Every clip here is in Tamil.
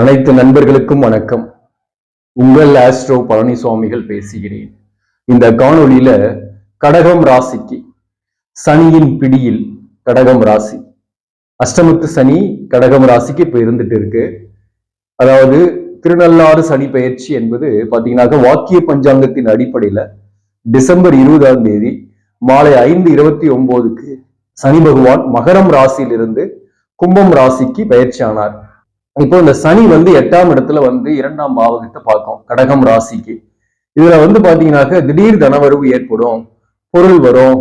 அனைத்து நண்பர்களுக்கும் வணக்கம். உங்கள் ஆஸ்ட்ரோ பழனிசுவாமிகள் பேசுகிறேன். இந்த காணொளியில கடகம் ராசிக்கு சனியின் பிடியில் கடகம் ராசி. அஷ்டமத்து சனி கடகம் ராசிக்கு இப்ப இருந்துட்டு இருக்கு. அதாவது திருநள்ளாறு சனி பயிற்சி என்பது பாத்தீங்கன்னாக்க வாக்கிய பஞ்சாங்கத்தின் அடிப்படையில டிசம்பர் இருபதாம் தேதி மாலை ஐந்து இருபத்தி ஒன்பதுக்கு சனி பகவான் மகரம் ராசியிலிருந்து கும்பம் ராசிக்கு பயிற்சி ஆனார். இப்போ இந்த சனி வந்து எட்டாம் இடத்துல வந்து இரண்டாம் பாவகத்தை பார்க்கும் கடகம் ராசிக்கு. இதுல வந்து பாத்தீங்கன்னாக்க திடீர் தனவரவு ஏற்படும் பொருள் வரும்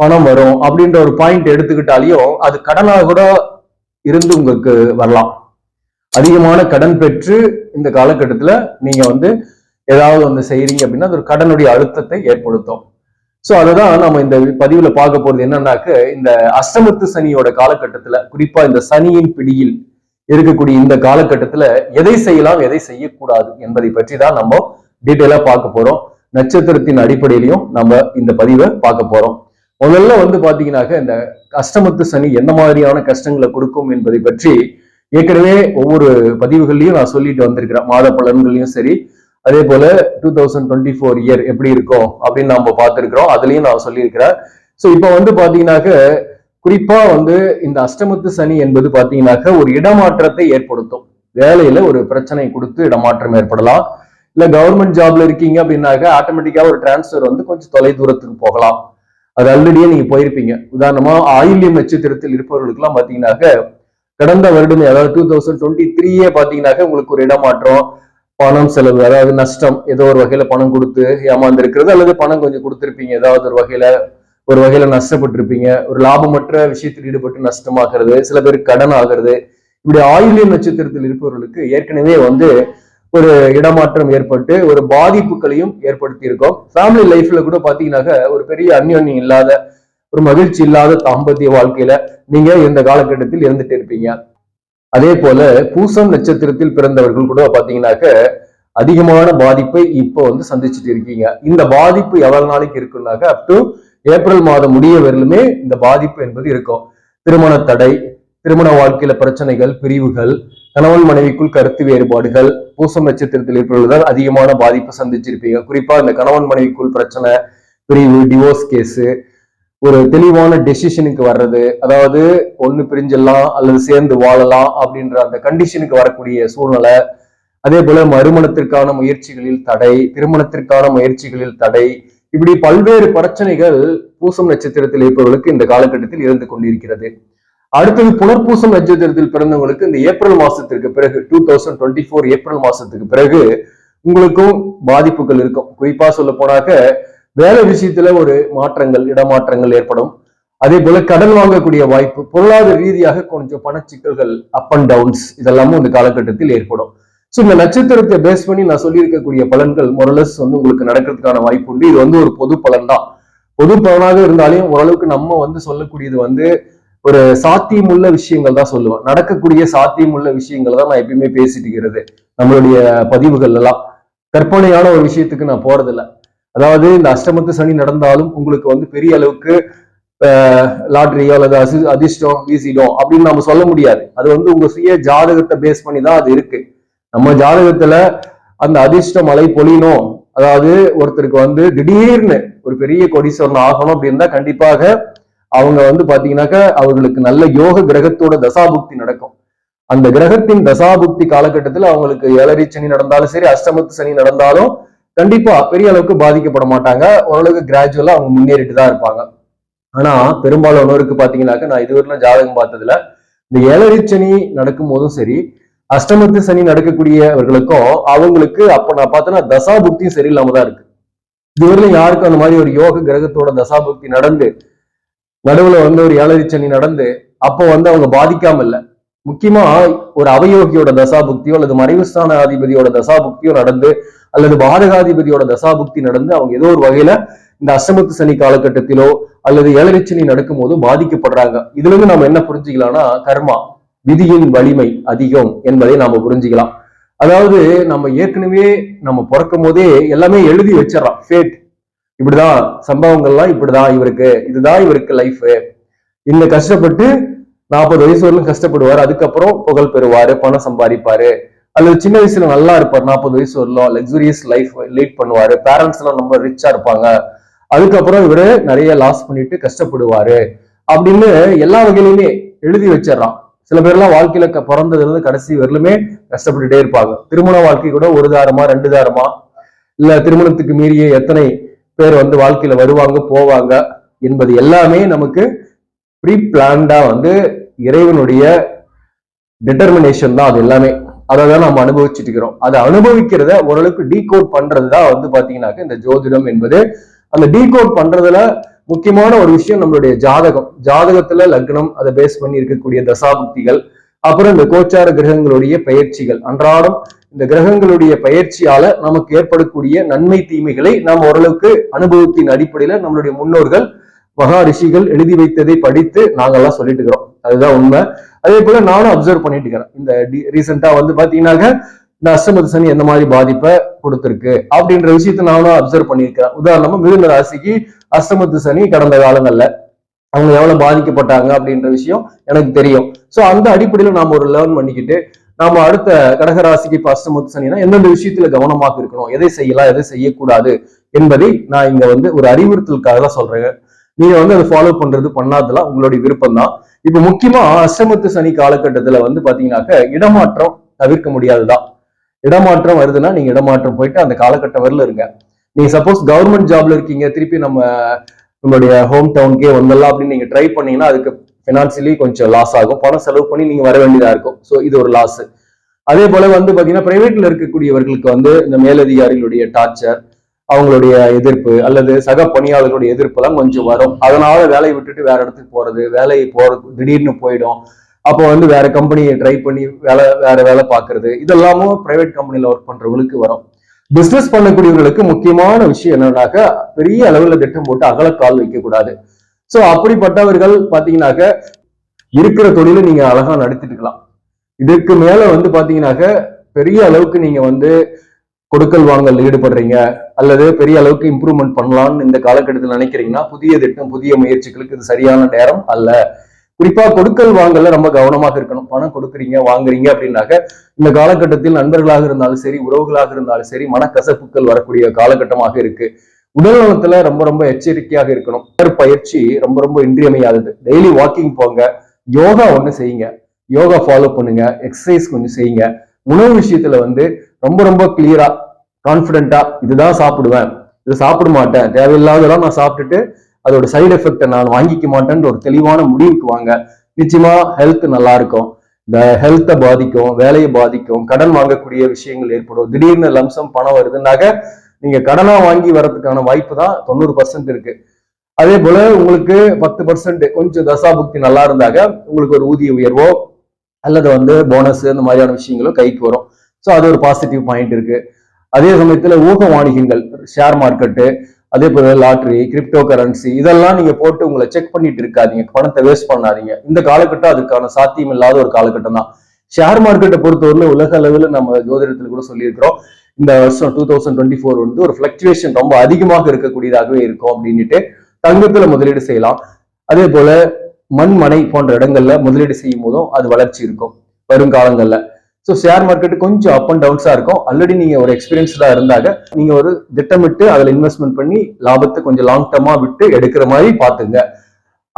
பணம் வரும் அப்படின்ற ஒரு பாயிண்ட் எடுத்துக்கிட்டாலையும் அது கடனாக கூட இருந்து உங்களுக்கு வரலாம். அதிகமான கடன் பெற்று இந்த காலகட்டத்துல நீங்க வந்து ஏதாவது ஒன்று செய்யறீங்க அப்படின்னா அது ஒரு கடனுடைய அழுத்தத்தை ஏற்படுத்தும். ஸோ அதுதான் நம்ம இந்த பதிவுல பார்க்க போறது என்னன்னாக்க இந்த அஷ்டமத்து சனியோட காலகட்டத்துல குறிப்பா இந்த சனியின் பிடியில் இருக்கக்கூடிய இந்த காலகட்டத்துல எதை செய்யலாம் எதை செய்யக்கூடாது என்பதை பற்றி தான் நம்ம டீட்டெயிலா பார்க்க போறோம். நட்சத்திரத்தின் அடிப்படையிலையும் நம்ம இந்த பதிவை பார்க்க போறோம். முதல்ல வந்து பாத்தீங்கன்னாக்க இந்த கஷ்டமத்து சனி எந்த மாதிரியான கஷ்டங்களை கொடுக்கும் என்பதை பற்றி ஏற்கனவே ஒவ்வொரு பதிவுகள்லையும் நான் சொல்லிட்டு வந்திருக்கிறேன். மாத பலன்களையும் சரி அதே போல two thousand twenty four year எப்படி இருக்கும் அப்படின்னு நம்ம பார்த்துருக்கிறோம். அதுலயும் நான் சொல்லியிருக்கிறேன். ஸோ இப்போ வந்து பாத்தீங்கன்னாக்க குறிப்பா வந்து இந்த அஷ்டமத்து சனி என்பது பாத்தீங்கன்னாக்க ஒரு இடமாற்றத்தை ஏற்படுத்தும். வேலையில ஒரு பிரச்சனை கொடுத்து இடமாற்றம் ஏற்படலாம். இல்ல கவர்மெண்ட் ஜாப்ல இருக்கீங்க அப்படின்னாக்க ஆட்டோமேட்டிக்கா ஒரு டிரான்ஸ்ஃபர் வந்து கொஞ்சம் தொலை தூரத்துக்கு போகலாம். அது ஆல்ரெடியே நீங்க போயிருப்பீங்க. உதாரணமா ஆயில்யம் நட்சத்திரத்தில் இருப்பவர்களுக்கு எல்லாம் பாத்தீங்கன்னாக்க கடந்த வருடம் அதாவது டூ தௌசண்ட் டுவெண்ட்டி த்ரீயே பாத்தீங்கன்னாக்க உங்களுக்கு ஒரு இடமாற்றம் பணம் செலவு அதாவது நஷ்டம் ஏதோ ஒரு வகையில பணம் கொடுத்து ஏமாந்து இருக்கிறது அல்லது பணம் கொஞ்சம் கொடுத்துருப்பீங்க. ஏதாவது ஒரு வகையில ஒரு வகையில நஷ்டப்பட்டிருப்பீங்க. ஒரு லாபமற்ற விஷயத்தில் ஈடுபட்டு நஷ்டமாகிறது சில பேருக்கு கடன் ஆகிறது. இப்படி ஆயுள்ய நட்சத்திரத்தில் இருப்பவர்களுக்கு ஏற்கனவே வந்து ஒரு இடமாற்றம் ஏற்பட்டு ஒரு பாதிப்புகளையும் ஏற்படுத்தி இருக்கோம் ஃபேமிலி லைஃப்ல கூட பாத்தீங்கன்னாக்க ஒரு பெரிய அந்யோன்யம் இல்லாத ஒரு மகிழ்ச்சி இல்லாத தாம்பத்திய வாழ்க்கையில நீங்க இந்த காலகட்டத்தில் இருந்துட்டு இருப்பீங்க. அதே போல பூசம் நட்சத்திரத்தில் பிறந்தவர்கள் கூட பாத்தீங்கன்னாக்க அதிகமான பாதிப்பை இப்போ வந்து சந்திச்சுட்டு இருக்கீங்க. இந்த பாதிப்பு எவ்வளவு நாளைக்கு இருக்குன்னாக்க அப் டு ஏப்ரல் மாதம் முடிய வரலுமே இந்த பாதிப்பு என்பது இருக்கும். திருமண தடை திருமண வாழ்க்கையில பிரச்சனைகள் பிரிவுகள் கணவன் மனைவிக்குள் கருத்து வேறுபாடுகள் பூசம் நட்சத்திரத்தில் இருப்பவர்கள் அதிகமான பாதிப்பு சந்திச்சிருப்பீங்க. குறிப்பா இந்த கணவன் மனைவிக்குள் பிரச்சனை பிரிவு டிவோர்ஸ் கேஸு ஒரு தெளிவான டெசிஷனுக்கு வர்றது அதாவது ஒண்ணு பிரிஞ்சிடலாம் அல்லது சேர்ந்து வாழலாம் அப்படின்ற அந்த கண்டிஷனுக்கு வரக்கூடிய சூழ்நிலை. அதே போல மறுமணத்திற்கான முயற்சிகளில் தடை திருமணத்திற்கான முயற்சிகளில் தடை இப்படி பல்வேறு பிரச்சனைகள் பூசம் நட்சத்திரத்தில் இருப்பவர்களுக்கு இந்த காலகட்டத்தில் இருந்து கொண்டிருக்கிறது. அடுத்தது புனர்பூசம் நட்சத்திரத்தில் பிறந்தவங்களுக்கு இந்த ஏப்ரல் மாசத்திற்கு பிறகு two thousand twenty four April மாசத்துக்கு பிறகு உங்களுக்கும் பாதிப்புகள் இருக்கும். குறிப்பா சொல்ல போனாக்க வேலை விஷயத்துல ஒரு மாற்றங்கள் இடமாற்றங்கள் ஏற்படும். அதே போல கடன் வாங்கக்கூடிய வாய்ப்பு பொருளாதார ரீதியாக கொஞ்சம் பணச்சிக்கல்கள் அப் அண்ட் டவுன்ஸ் இதெல்லாமும் இந்த காலகட்டத்தில் ஏற்படும். ஸோ இந்த நட்சத்திரத்தை பேஸ் பண்ணி நான் சொல்லியிருக்கக்கூடிய பலன்கள் முரலஸ் வந்து உங்களுக்கு நடக்கிறதுக்கான வாய்ப்பு உண்டு. இது வந்து ஒரு பொது பலன் தான் பொது பலனாக இருந்தாலும் ஓரளவுக்கு நம்ம வந்து சொல்லக்கூடியது வந்து ஒரு சாத்தியமுள்ள விஷயங்கள் தான் சொல்லுவேன். நடக்கக்கூடிய சாத்தியமுள்ள விஷயங்கள் தான் நான் எப்பயுமே பேசிட்டு இருக்கிறது. நம்மளுடைய பதிவுகள் எல்லாம். கற்பனையான ஒரு விஷயத்துக்கு நான் போறதில்ல. அதாவது இந்த அஷ்டமத்து சனி நடந்தாலும் உங்களுக்கு வந்து பெரிய அளவுக்கு லாட்ரியோ அல்லது அசி அதிர்ஷ்டம் வீசிடும் அப்படின்னு நம்ம சொல்ல முடியாது. அது வந்து உங்க சுய ஜாதகத்தை பேஸ் பண்ணி தான் அது இருக்கு. நம்ம ஜாதகத்துல அந்த அதிர்ஷ்ட மலை பொழியணும். அதாவது ஒருத்தருக்கு வந்து திடீர்னு ஒரு பெரிய கொடிசொன்னு ஆகணும் அப்படின்னா கண்டிப்பாக அவங்க வந்து பாத்தீங்கன்னாக்க அவர்களுக்கு நல்ல யோக கிரகத்தோட தசாபுக்தி நடக்கும். அந்த கிரகத்தின் தசாபுக்தி காலகட்டத்தில் அவங்களுக்கு ஏழரை சனி நடந்தாலும் சரி அஷ்டமத்து சனி நடந்தாலும் கண்டிப்பா பெரிய அளவுக்கு பாதிக்கப்பட மாட்டாங்க. ஓரளவுக்கு கிராஜுவலா அவங்க முன்னேறிட்டு தான் இருப்பாங்க. ஆனா பெரும்பாலானோருக்கு பாத்தீங்கன்னாக்க நான் இதுவரையிலும் ஜாதகம் பார்த்ததுல இந்த ஏழரை சனி நடக்கும் போதும் சரி அஷ்டமத்து சனி நடக்கக்கூடியவர்களுக்கும் அவங்களுக்கு அப்ப நான் பார்த்தேன்னா தசாபுக்தியும் சரியில்லாம தான் இருக்கு. இதுவரையிலும் யாருக்கும் அந்த மாதிரி ஒரு யோக கிரகத்தோட தசாபுக்தி நடந்து நடுவுல வந்து ஒரு ஏழரை சனி நடந்து அப்போ வந்து அவங்க பாதிக்காம இல்ல. முக்கியமா ஒரு அவயோகியோட தசாபுக்தியோ அல்லது மறைவுஸ்தான அதிபதியோட தசாபுக்தியோ நடந்து அல்லது பாதகாதிபதியோட தசாபுக்தி நடந்து அவங்க ஏதோ ஒரு வகையில இந்த அஷ்டமத்து சனி காலகட்டத்திலோ அல்லது ஏழரை சனி நடக்கும் போது பாதிக்கப்படுறாங்க. இதுல இருந்து நம்ம என்ன புரிஞ்சுக்கலாம்னா கர்மா. விதியின் வலிமை அதிகம் என்பதை நாம புரிஞ்சுக்கலாம். அதாவது நம்ம ஏற்கனவே நம்ம பிறக்கும் போதே எல்லாமே எழுதி வச்சிடறோம். ஃபேட் இப்படிதான் சம்பவங்கள்லாம் இப்படிதான் இவருக்கு இதுதான் இவருக்கு லைஃப் இந்த கஷ்டப்பட்டு நாற்பது வயசு வரலும் கஷ்டப்படுவாரு. அதுக்கப்புறம் புகழ் பெறுவாரு பணம் சம்பாதிப்பாரு. அல்லது சின்ன வயசுல நல்லா இருப்பார். நாற்பது வயசு வரலும். லக்ஸுரியஸ் லைஃப் லீட் பண்ணுவாரு. பேரண்ட்ஸ் எல்லாம் ரொம்ப ரிச்சா இருப்பாங்க. அதுக்கப்புறம் இவரு நிறைய லாஸ் பண்ணிட்டு கஷ்டப்படுவாரு. அப்படின்னு எல்லா வகையிலுமே எழுதி வச்சிடறான். சில பேர்லாம் வாழ்க்கையில பிறந்ததுலேருந்து கடைசி வரலுமே கஷ்டப்பட்டுட்டே இருப்பாங்க. திருமண வாழ்க்கை கூட ஒரு தாரமா ரெண்டு தாரமா? இல்ல திருமணத்துக்கு மீறிய எத்தனை பேர் வந்து வாழ்க்கையில வருவாங்க போவாங்க என்பது எல்லாமே நமக்கு ப்ரீ பிளான்டா வந்து இறைவனுடைய டிட்டர்மினேஷன் தான் அது எல்லாமே. அதை தான் நம்ம அனுபவிச்சுட்டு இருக்கிறோம். அதை அனுபவிக்கிறத ஓரளவுக்கு டீகோட் பண்றது தான் வந்து பாத்தீங்கன்னாக்க இந்த ஜோதிடம் என்பது. அந்த டீகோட் பண்றதுல முக்கியமான ஒரு விஷயம் நம்மளுடைய ஜாதகம். ஜாதகத்துல லக்னம் அதை பேஸ் பண்ணி இருக்கக்கூடிய தசாபுக்திகள் அப்புறம் இந்த கோச்சார கிரகங்களுடைய பயிற்சிகள். அன்றாடம் இந்த கிரகங்களுடைய பயிற்சியால நமக்கு ஏற்படக்கூடிய நன்மை தீமைகளை நாம் ஓரளவுக்கு அனுபவத்தின் அடிப்படையில நம்மளுடைய முன்னோர்கள் மகா ரிஷிகள் எழுதி வைத்ததை படித்து நாங்கெல்லாம் சொல்லிட்டு இருக்கிறோம். அதுதான் உண்மை. அதே போல நானும் அப்சர்வ் பண்ணிட்டு இருக்கிறேன். இந்த ரீசெண்டா வந்து பாத்தீங்கன்னாக்க இந்த அஷ்டமத்து சனி எந்த மாதிரி பாதிப்பை கொடுத்திருக்கு அப்படின்ற விஷயத்த நானும் அப்சர்வ் பண்ணியிருக்கிறேன். உதாரணமா மிதுன ராசிக்கு அஷ்டமத்து சனி கடந்த காலங்கள்ல. அவங்க எவ்வளவு பாதிக்கப்பட்டாங்க அப்படின்ற விஷயம் எனக்கு தெரியும். சோ அந்த அடிப்படையில நாம ஒரு லேர்ன் பண்ணிக்கிட்டு நாம அடுத்த கடகராசிக்கு இப்ப அஷ்டமத்து சனினா எந்தெந்த விஷயத்துல கவனமாக இருக்கணும் எதை செய்யலாம் எதை செய்யக்கூடாது என்பதை நான் இங்க வந்து ஒரு அறிவுறுத்தலுக்காக தான் சொல்றேன் நீங்க வந்து அதை ஃபாலோ பண்றது பண்ணாதெல்லாம் உங்களுடைய விருப்பம் தான் இப்ப முக்கியமா அஷ்டமத்து சனி காலகட்டத்துல வந்து பாத்தீங்கன்னாக்க இடமாற்றம் தவிர்க்க முடியாதுதான் இடமாற்றம் வருதுன்னா நீங்க இடமாற்றம் போயிட்டு அந்த காலகட்டம் வரல இருங்க. நீங்க சப்போஸ் கவர்மெண்ட் ஜாப்ல இருக்கீங்க திருப்பி நம்ம நம்மளுடைய ஹோம் டவுனுக்கே வந்தலாம் அப்படின்னு நீங்க ட்ரை பண்ணீங்கன்னா அதுக்கு ஃபினான்சியலி கொஞ்சம் லாஸ் ஆகும். பணம் செலவு பண்ணி நீங்க வர வேண்டியதா இருக்கும். ஸோ இது ஒரு லாஸ் அதே போல வந்து பாத்தீங்கன்னா பிரைவேட்ல இருக்கக்கூடியவர்களுக்கு வந்து இந்த மேலதிகாரிகளுடைய டார்ச்சர் அவங்களுடைய எதிர்ப்பு அல்லது சக பணியாளர்களுடைய எதிர்ப்பு எல்லாம் கொஞ்சம் வரும். அதனால வேலையை விட்டுட்டு வேற இடத்துக்கு போறது வேலையை போறது திடீர்னு போயிடும். அப்போ வந்து வேற கம்பெனியை ட்ரை பண்ணி வேலை வேற வேலை பார்க்கறது இதெல்லாமும் பிரைவேட் கம்பெனியில் ஒர்க் பண்றவங்களுக்கு வரும். பிசினஸ் பண்ணக்கூடியவர்களுக்கு முக்கியமான விஷயம் என்னன்னாக்க பெரிய அளவுல திட்டம் போட்டு அகலக்கால் வைக்க கூடாது சோ அப்படிப்பட்டவர்கள் பாத்தீங்கன்னாக்க இருக்கிற தொழிலை நீங்க அழகா நடத்திட்டு இருக்கலாம் இதுக்கு மேல வந்து பாத்தீங்கன்னாக்க பெரிய அளவுக்கு நீங்க வந்து கொடுக்கல் வாங்கல் ஈடுபடுறீங்க அல்லது பெரிய அளவுக்கு இம்ப்ரூவ்மெண்ட் பண்ணலாம்னு இந்த காலகட்டத்தில் நினைக்கிறீங்கன்னா புதிய திட்டம் புதிய முயற்சிகளுக்கு இது சரியான நேரம் அல்ல. குறிப்பா கொடுக்கல் வாங்கல ரொம்ப கவனமாக இருக்கணும். பணம் கொடுக்குறீங்க வாங்குறீங்க அப்படின்னாக்க இந்த காலகட்டத்தில் நண்பர்களாக இருந்தாலும் சரி உறவுகளாக இருந்தாலும் சரி மனக்கசப்புக்கள் வரக்கூடிய காலகட்டமாக இருக்கு. உடல் நலத்துல ரொம்ப ரொம்ப எச்சரிக்கையாக இருக்கணும். பயிற்சி ரொம்ப ரொம்ப இன்றியமையாதது. டெய்லி வாக்கிங் போங்க. யோகா ஒண்ணு செய்யுங்க. யோகா ஃபாலோ பண்ணுங்க. எக்ஸசைஸ் கொஞ்சம் செய்யுங்க. உணவு விஷயத்துல வந்து ரொம்ப ரொம்ப கிளியரா கான்பிடண்டா இதுதான் சாப்பிடுவேன். இது சாப்பிட மாட்டேன். தேவையில்லாததெல்லாம் நான் சாப்பிட்டுட்டு அதோட சைடு எஃபெக்டை நான் வாங்கிக்க மாட்டேன்ற ஒரு தெளிவான முடிவுக்கு வாங்க. நிச்சயமா ஹெல்த் நல்லா இருக்கும் இந்த ஹெல்த்தை பாதிக்கும் வேலையை பாதிக்கும் கடன் வாங்கக்கூடிய விஷயங்கள் ஏற்படும். திடீர்னு லம்சம் பணம் வருதுன்னாக்க நீங்க கடனா வாங்கி வர்றதுக்கான வாய்ப்பு தான் தொண்ணூறு பர்சன்ட் இருக்கு. அதே போல உங்களுக்கு பத்து பர்சன்ட் கொஞ்சம் தசாபுக்தி நல்லா இருந்தாக உங்களுக்கு ஒரு ஊதிய உயர்வோ அல்லது வந்து போனஸ் இந்த மாதிரியான விஷயங்களோ கைக்கு வரும். ஸோ அது ஒரு பாசிட்டிவ் பாயிண்ட் இருக்கு. அதே சமயத்துல ஊக வாணிகங்கள் ஷேர் மார்க்கெட்டு அதே போல லாட்ரி கிரிப்டோ கரன்சி இதெல்லாம் நீங்க போட்டு உங்களை செக் பண்ணிட்டு இருக்காதீங்க. பணத்தை வேஸ்ட் பண்ணாதீங்க. இந்த காலகட்டம் அதுக்கான சாத்தியம் இல்லாத ஒரு காலகட்டம் தான். ஷேர் மார்க்கெட்டை பொறுத்தவரை உலக அளவில் நம்ம ஜோதிடத்தில் கூட சொல்லியிருக்கிறோம். இந்த வருஷம் டூ தௌசண்ட் டுவெண்ட்டி ஃபோர் வந்து ஒரு ஃபிளக்சுவேஷன் ரொம்ப அதிகமாக இருக்கக்கூடியதாகவே இருக்கும் அப்படின்னுட்டு தங்கத்துல முதலீடு செய்யலாம். அதே போல மண் மனை போன்ற இடங்கள்ல முதலீடு செய்யும் போதும் அது வளர்ச்சி இருக்கும். வருங்காலங்கள்ல. ஸோ ஷேர் மார்க்கெட் கொஞ்சம் அப் அண்ட் டவுன்ஸாக இருக்கும். ஆல்ரெடி நீங்கள் ஒரு எக்ஸ்பீரியன்ஸ்டாக இருந்தாங்க. நீங்கள் ஒரு திட்டமிட்டு அதில் இன்வெஸ்ட்மெண்ட் பண்ணி லாபத்தை கொஞ்சம் லாங் டர்மாக விட்டு எடுக்கிற மாதிரி பார்த்துங்க.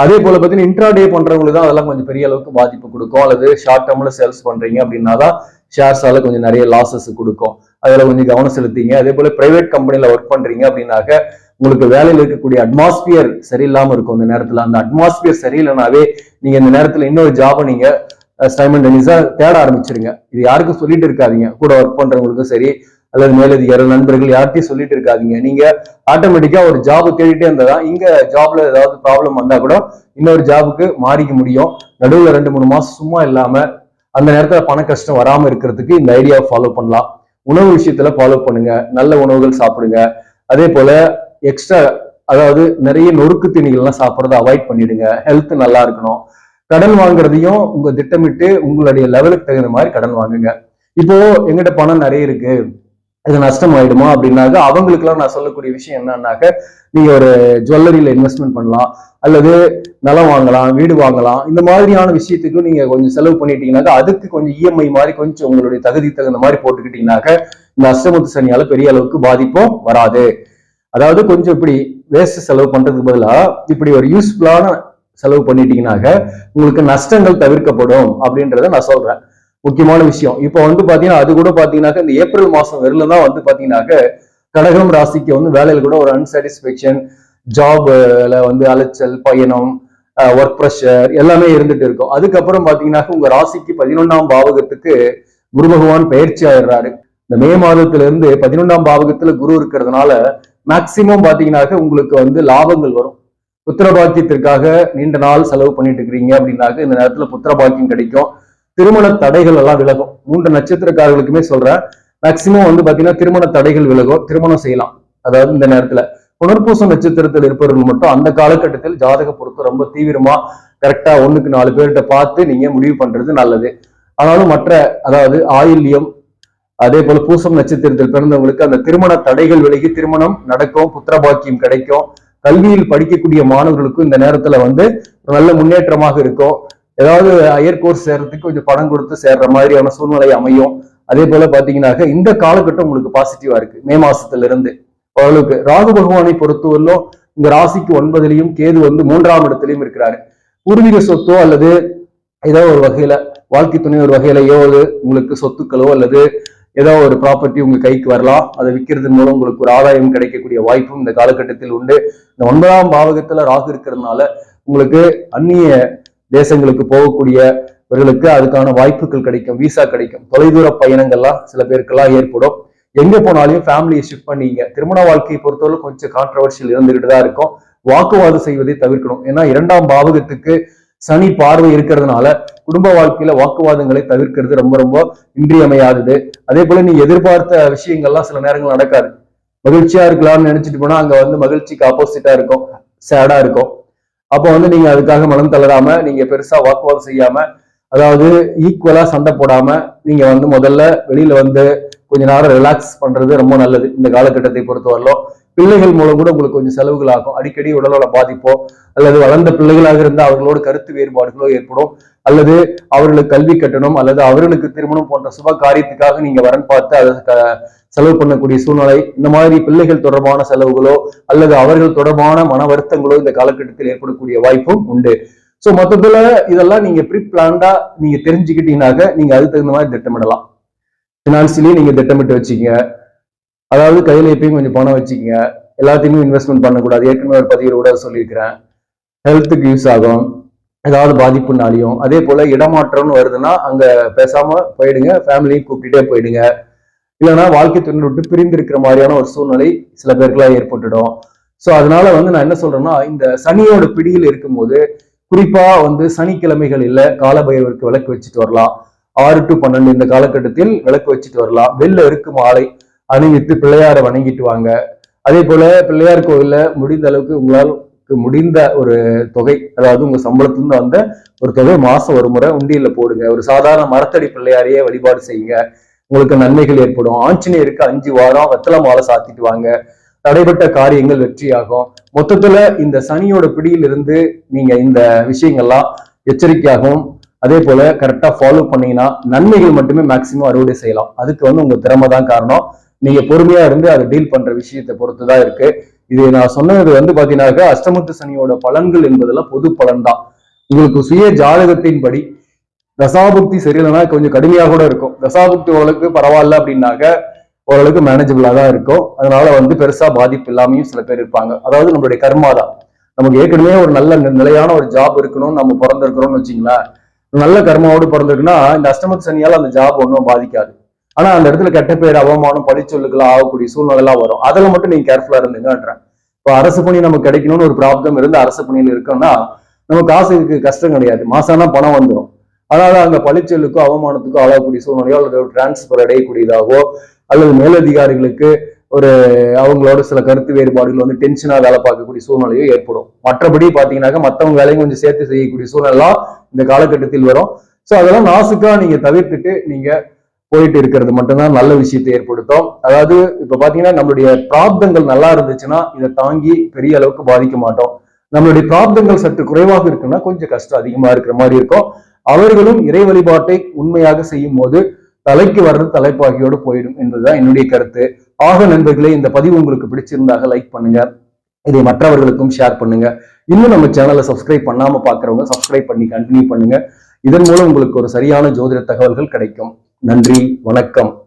அதே போல பார்த்தீங்கன்னா இன்ட்ராடே பண்றவங்களுக்கு தான் அதெல்லாம் கொஞ்சம் பெரிய அளவுக்கு பாதிப்பு கொடுக்கும். அல்லது ஷார்ட் டேர்ம்ல சேல்ஸ் பண்றீங்க அப்படின்னா தான் ஷேர்ஸால கொஞ்சம் நிறைய லாசஸ் கொடுக்கும். அதில் கொஞ்சம் கவனம் செலுத்திங்க. அதே போல பிரைவேட் கம்பெனியில் ஒர்க் பண்றீங்க அப்படின்னாக்க உங்களுக்கு வேலையில் இருக்கக்கூடிய அட்மாஸ்பியர் சரியில்லாம இருக்கும். இந்த நேரத்தில் அந்த அட்மாஸ்பியர் சரியில்லைனாவே நீங்க இந்த நேரத்தில் இன்னொரு ஜாபை நீங்க சைமண்டனிஸா தேட ஆரம்பிச்சிருங்க. இது யாருக்கும் சொல்லிட்டு இருக்காதீங்க. கூட ஒர்க் பண்றவங்களுக்கும் சரி அல்லது மேலதிகாரி நண்பர்கள் யார்கிட்டயும் சொல்லிட்டு இருக்காதீங்க. நீங்க ஆட்டோமேட்டிக்கா ஒரு ஜாப் தேடிட்டே இருந்ததா இங்க ஜாப்ல ஏதாவது ப்ராப்ளம் வந்தா கூட இன்னொரு ஜாபுக்கு மாறிக்க முடியும். நடுவுல ரெண்டு மூணு மாசம் சும்மா இல்லாம அந்த நேரத்துல பண கஷ்டம் வராம இருக்கிறதுக்கு இந்த ஐடியாவை ஃபாலோ பண்ணலாம். உணவு விஷயத்துல ஃபாலோ பண்ணுங்க. நல்ல உணவுகள் சாப்பிடுங்க. அதே போல எக்ஸ்ட்ரா அதாவது நிறைய நொறுக்கு தீனிகள்லாம் சாப்பிட்றத அவாய்ட் பண்ணிடுங்க. ஹெல்த் நல்லா இருக்கணும். கடன் வாங்குறதையும் உங்க திட்டமிட்டு உங்களுடைய லெவலுக்கு தகுந்த மாதிரி கடன் வாங்குங்க. இப்போ எங்கிட்ட பணம் நிறைய இருக்கு. இது நஷ்டம் ஆயிடுமா அப்படின்னாக்க அவங்களுக்குலாம் நான் சொல்லக்கூடிய விஷயம் என்னன்னாக்க நீங்க ஒரு ஜுவல்லரியில இன்வெஸ்ட்மெண்ட் பண்ணலாம். அல்லது நிலம் வாங்கலாம் வீடு வாங்கலாம். இந்த மாதிரியான விஷயத்துக்கு நீங்க கொஞ்சம் செலவு பண்ணிட்டீங்கன்னாக்கா அதுக்கு கொஞ்சம் இஎம்ஐ மாதிரி கொஞ்சம் உங்களுடைய தகுதி தகுந்த மாதிரி போட்டுக்கிட்டீங்கன்னாக்க இந்த அஷ்டமுத்து சனியால பெரிய அளவுக்கு பாதிப்பும் வராது. அதாவது கொஞ்சம் இப்படி வேஸ்ட் செலவு பண்றதுக்கு பதிலாக இப்படி ஒரு யூஸ்ஃபுல்லான செலவு பண்ணிட்டீங்கன்னாக்க உங்களுக்கு நஷ்டங்கள் தவிர்க்கப்படும் அப்படின்றத நான் சொல்றேன். முக்கியமான விஷயம். இப்போ வந்து பாத்தீங்கன்னா அது கூட பாத்தீங்கன்னாக்க இந்த ஏப்ரல் மாசம் வரல தான் வந்து பாத்தீங்கன்னாக்க கடகம் ராசிக்கு வந்து வேலையில கூட ஒரு அன்சாட்டிஸ்பேக்ஷன் ஜாப்ல வந்து அலைச்சல் பயணம் ஒர்க் ப்ரெஷர் எல்லாமே இருந்துட்டு இருக்கும். அதுக்கப்புறம் பாத்தீங்கன்னாக்க உங்க ராசிக்கு பதினொன்னாம் பாவகத்துக்கு குரு பகவான் பயிற்சி ஆயிடுறாரு. இந்த மே மாதத்துல இருந்து பதினொன்றாம் பாவகத்துல குரு இருக்கிறதுனால மேக்சிமம் பாத்தீங்கன்னாக்க உங்களுக்கு வந்து லாபங்கள் வரும். புத்திரபாக்கியத்திற்காக நீண்ட நாள் செலவு பண்ணிட்டு இருக்கிறீங்க அப்படின்னாக்க இந்த நேரத்துல புத்திரபாக்கியம் கிடைக்கும். திருமண தடைகள் எல்லாம் விலகும். மூன்று நட்சத்திரக்காரர்களுக்குமே சொல்றேன். மேக்சிமம் வந்து பாத்தீங்கன்னா திருமண தடைகள் விலகும். திருமணம் செய்யலாம். அதாவது இந்த நேரத்துல புனர்பூசம் நட்சத்திரத்தில் இருப்பவர்கள் மட்டும் அந்த காலகட்டத்தில் ஜாதக பொறுத்து ரொம்ப தீவிரமா கரெக்டா ஒண்ணுக்கு நாலு பேர்கிட்ட பார்த்து நீங்க முடிவு பண்றது நல்லது. ஆனாலும் மற்ற அதாவது ஆயில்யம் அதே போல பூசம் நட்சத்திரத்தில் பிறந்தவங்களுக்கு அந்த திருமண தடைகள் விலகி திருமணம் நடக்கும் புத்திரபாக்கியம் கிடைக்கும். கல்வியில் படிக்கக்கூடிய மாணவர்களுக்கும் இந்த நேரத்துல வந்து நல்ல முன்னேற்றமாக இருக்கும். ஏதாவது ஹையர் கோர்ஸ் சேர்றதுக்கு கொஞ்சம் பணம் கொடுத்து சேர்ற மாதிரியான சூழ்நிலை அமையும். அதே போல பாத்தீங்கன்னாக்க இந்த காலகட்டம் உங்களுக்கு பாசிட்டிவா இருக்கு. மே மாசத்துல இருந்து ஓரளவுக்கு. ராகு பகவானை பொறுத்தவரையிலும் இந்த ராசிக்கு ஒன்பதுலையும் கேது வந்து மூன்றாம் இடத்துலயும் இருக்கிறாரு. பூர்வீக சொத்தோ அல்லது ஏதோ ஒரு வகையில வாழ்க்கை துணை ஒரு வகையிலையோ அது உங்களுக்கு சொத்துக்களோ அல்லது ஏதோ ஒரு ப்ராப்பர்ட்டி உங்க கைக்கு வரலாம். அதை விற்கிறது மூலம் உங்களுக்கு ஒரு ஆதாயம் கிடைக்கக்கூடிய வாய்ப்பும் இந்த காலகட்டத்தில் உண்டு. இந்த ஒன்பதாம் பாவகத்துல ராகு இருக்கிறதுனால உங்களுக்கு அந்நிய தேசங்களுக்கு போகக்கூடியவர்களுக்கு அதுக்கான வாய்ப்புகள் கிடைக்கும். விசா கிடைக்கும். தொலைதூர பயணங்கள்லாம் சில பேருக்கெல்லாம் ஏற்படும். எங்க போனாலும் ஃபேமிலியை ஷிஃப்ட் பண்ணீங்க. திருமண வாழ்க்கையை பொறுத்தவரை கொஞ்சம் கான்ட்ரவர்ஷியல் இருந்துகிட்டு தான் இருக்கும். வாக்குவாதம் செய்வதை தவிர்க்கணும். ஏன்னா இரண்டாம் பாவகத்துக்கு சனி பார்வை இருக்கிறதுனால குடும்ப வாழ்க்கையில வாக்குவாதங்களை தவிர்க்கிறது ரொம்ப ரொம்ப இன்றியமையாதது. அதே போல நீ எதிர்பார்த்த விஷயங்கள்லாம் சில நேரங்கள் நடக்காது. மகிழ்ச்சியா இருக்கலாம்னு நினைச்சிட்டு போனா அங்க வந்து மகிழ்ச்சிக்கு ஆப்போசிட்டா இருக்கும். சேடா இருக்கும். அப்போ வந்து நீங்க அதுக்காக மனம் தளராம நீங்க பெருசா வாக்குவாதம் செய்யாம அதாவது ஈக்குவலா சண்டை போடாம நீங்க வந்து முதல்ல வெளியில வந்து கொஞ்ச நேரம் ரிலாக்ஸ் பண்றது ரொம்ப நல்லது. இந்த காலகட்டத்தை பொறுத்தவரையிலும். பிள்ளைகள் மூலம் கூட உங்களுக்கு கொஞ்சம் செலவுகள் ஆகும் அடிக்கடி உடலோட பாதிப்போ அல்லது வளர்ந்த பிள்ளைகளாக இருந்தால் அவர்களோட கருத்து வேறுபாடுகளோ ஏற்படும். அல்லது அவர்களுக்கு கல்வி கட்டணம் அல்லது அவர்களுக்கு திருமணம் போன்ற சுப காரியத்துக்காக நீங்க வரன் பார்த்து அதை செலவு பண்ணக்கூடிய சூழ்நிலை இந்த மாதிரி பிள்ளைகள் தொடர்பான செலவுகளோ அல்லது அவர்கள் தொடர்பான மன வருத்தங்களோ இந்த காலகட்டத்தில் ஏற்படக்கூடிய வாய்ப்பும் உண்டு. ஸோ மொத்தத்துல இதெல்லாம் நீங்க ப்ரீ பிளான்டா நீங்க தெரிஞ்சுக்கிட்டீங்கன்னாக்க நீங்க அதுக்கு தகுந்த மாதிரி திட்டமிடலாம். பினான்சியலி நீங்க திட்டமிட்டு வச்சுக்கங்க. அதாவது கையில் எப்பயும் கொஞ்சம் பணம் வச்சுக்கோங்க. எல்லாத்தையுமே இன்வெஸ்ட்மெண்ட் பண்ணக்கூடாது. ஏற்கனவே ஒரு பதிவு கூட சொல்லியிருக்கிறேன். ஹெல்த்துக்கு யூஸ் ஆகும். ஏதாவது பாதிப்புனாலையும். அதே போல இடமாற்றம்னு வருதுன்னா அங்க பேசாம போயிடுங்க. ஃபேமிலியும் கூப்பிட்டுட்டே போயிடுங்க. இல்லைன்னா வாழ்க்கை துணை விட்டு பிரிந்து இருக்கிற மாதிரியான ஒரு சூழ்நிலை சில பேருக்குலாம் ஏற்பட்டுடும். ஸோ அதனால வந்து நான் என்ன சொல்றேன்னா இந்த சனியோட பிடியில் இருக்கும்போது குறிப்பா வந்து சனிக்கிழமைகள் இல்லை காலபைரவருக்கு விளக்கு வச்சுட்டு வரலாம். ஆறு டு பன்னெண்டு இந்த காலகட்டத்தில் விளக்கு வச்சுட்டு வரலாம். வெளில இருக்கும் ஆலை அணிவித்து பிள்ளையாரை வணங்கிட்டு வாங்க அதே போல பிள்ளையார் கோவில்ல முடிந்த அளவுக்கு உங்களால் முடிந்த ஒரு தொகை அதாவது உங்க சம்பளத்திலிருந்து வந்த ஒரு தொகை மாசம் ஒரு முறை உண்டியில போடுங்க. ஒரு சாதாரண மரத்தடி பிள்ளையாரையே வழிபாடு செய்யுங்க. உங்களுக்கு நன்மைகள் ஏற்படும். ஆஞ்சநேயருக்கு அஞ்சு வாரம் வெத்தலை மாலை சாத்திட்டு வாங்க. தடைப்பட்ட காரியங்கள் வெற்றியாகும். மொத்தத்துல இந்த சனியோட பிடியிலிருந்து நீங்க இந்த விஷயங்கள்லாம் எச்சரிக்கையாகவும் அதே போல கரெக்டா ஃபாலோ பண்ணீங்கன்னா நன்மைகள் மட்டுமே மேக்சிமம் அறுவடை செய்யலாம். அதுக்கு வந்து உங்க திறமை தான் காரணம். நீங்க பொறுமையா இருந்து அதை டீல் பண்ற விஷயத்தை பொறுத்து தான் இருக்கு. இது நான் சொன்னது வந்து பாத்தீங்கன்னாக்கா அஷ்டமத்து சனியோட பலன்கள் என்பதெல்லாம் பொது பலன் தான் உங்களுக்கு சுய ஜாதகத்தின்படி தசாபுக்தி சரியில்லைன்னா கொஞ்சம் கடுமையாக கூட இருக்கும். தசாபுக்தி ஓரளவுக்கு பரவாயில்ல அப்படின்னாக்க ஓரளவுக்கு மேனேஜபிளா தான் இருக்கும். அதனால வந்து பெருசா பாதிப்பு இல்லாமையும் சில பேர் இருப்பாங்க. அதாவது நம்மளுடைய கர்மா தான். நமக்கு ஏற்கனவே ஒரு நல்ல நிலையான ஒரு ஜாப் இருக்கணும்னு நம்ம பிறந்திருக்கிறோம்னு வச்சுங்களேன் நல்ல கர்மாவோடு பிறந்திருக்குன்னா இந்த அஷ்டமத்து சனியால அந்த ஜாப் ஒன்றும் பாதிக்காது. ஆனா அந்த இடத்துல கெட்ட பேர் அவமானம் பழிச்சொல்லுக்கெல்லாம் ஆகக்கூடிய சூழ்நிலைலாம் வரும். அதில் மட்டும் நீங்க கேர்ஃபுல்லா இருந்துங்கன்றேன் இப்போ அரசு பணி நமக்கு கிடைக்கணும்னு ஒரு ப்ராப்ளம் இருந்து அரசு பணியில் இருக்கோம்னா நம்ம காசுக்கு கஷ்டம் கிடையாது. மாசானா பணம் வந்துடும் அதனால அங்க பழிச்சொல்லுக்கோ அவமானத்துக்கோ ஆளாகக்கூடிய சூழ்நிலையோ அல்லது ஒரு டிரான்ஸ்பர் அடையக்கூடியதாகவோ அல்லது மேலதிகாரிகளுக்கு ஒரு அவங்களோட சில கருத்து வேறுபாடுகள் வந்து டென்ஷனா வேலை பார்க்கக்கூடிய சூழ்நிலையோ ஏற்படும். மற்றபடி பாத்தீங்கன்னாக்க மற்றவங்க வேலையும் கொஞ்சம் சேர்த்து செய்யக்கூடிய சூழ்நிலாம் இந்த காலகட்டத்தில் வரும். ஸோ அதெல்லாம் நாசுக்கா நீங்க தவிர்த்துட்டு நீங்க போயிட்டு இருக்கிறது மட்டும்தான் நல்ல விஷயத்தை ஏற்படுத்தும். அதாவது இப்ப பாத்தீங்கன்னா நம்மளுடைய பிராப்தங்கள் நல்லா இருந்துச்சுன்னா இதை தாங்கி பெரிய அளவுக்கு பாதிக்க மாட்டோம். நம்மளுடைய பிராப்தங்கள் சற்று குறைவாக இருக்குன்னா கொஞ்சம் கஷ்டம் அதிகமா இருக்கிற மாதிரி இருக்கும். அவர்களும் இறை வழிபாட்டை உண்மையாக செய்யும் போது தலைக்கு வர்றது தலைப்பாகியோடு போயிடும் என்பதுதான் என்னுடைய கருத்து. ஆக நண்பர்களே இந்த பதிவு உங்களுக்கு பிடிச்சிருந்தாக லைக் பண்ணுங்க. இதை மற்றவர்களுக்கும் ஷேர் பண்ணுங்க. இன்னும் நம்ம சேனலை சப்ஸ்கிரைப் பண்ணாம பாக்குறவங்க சப்ஸ்கிரைப் பண்ணி கண்டினியூ பண்ணுங்க. இதன் மூலம் உங்களுக்கு ஒரு சரியான ஜோதிட தகவல்கள் கிடைக்கும். நன்றி வணக்கம்.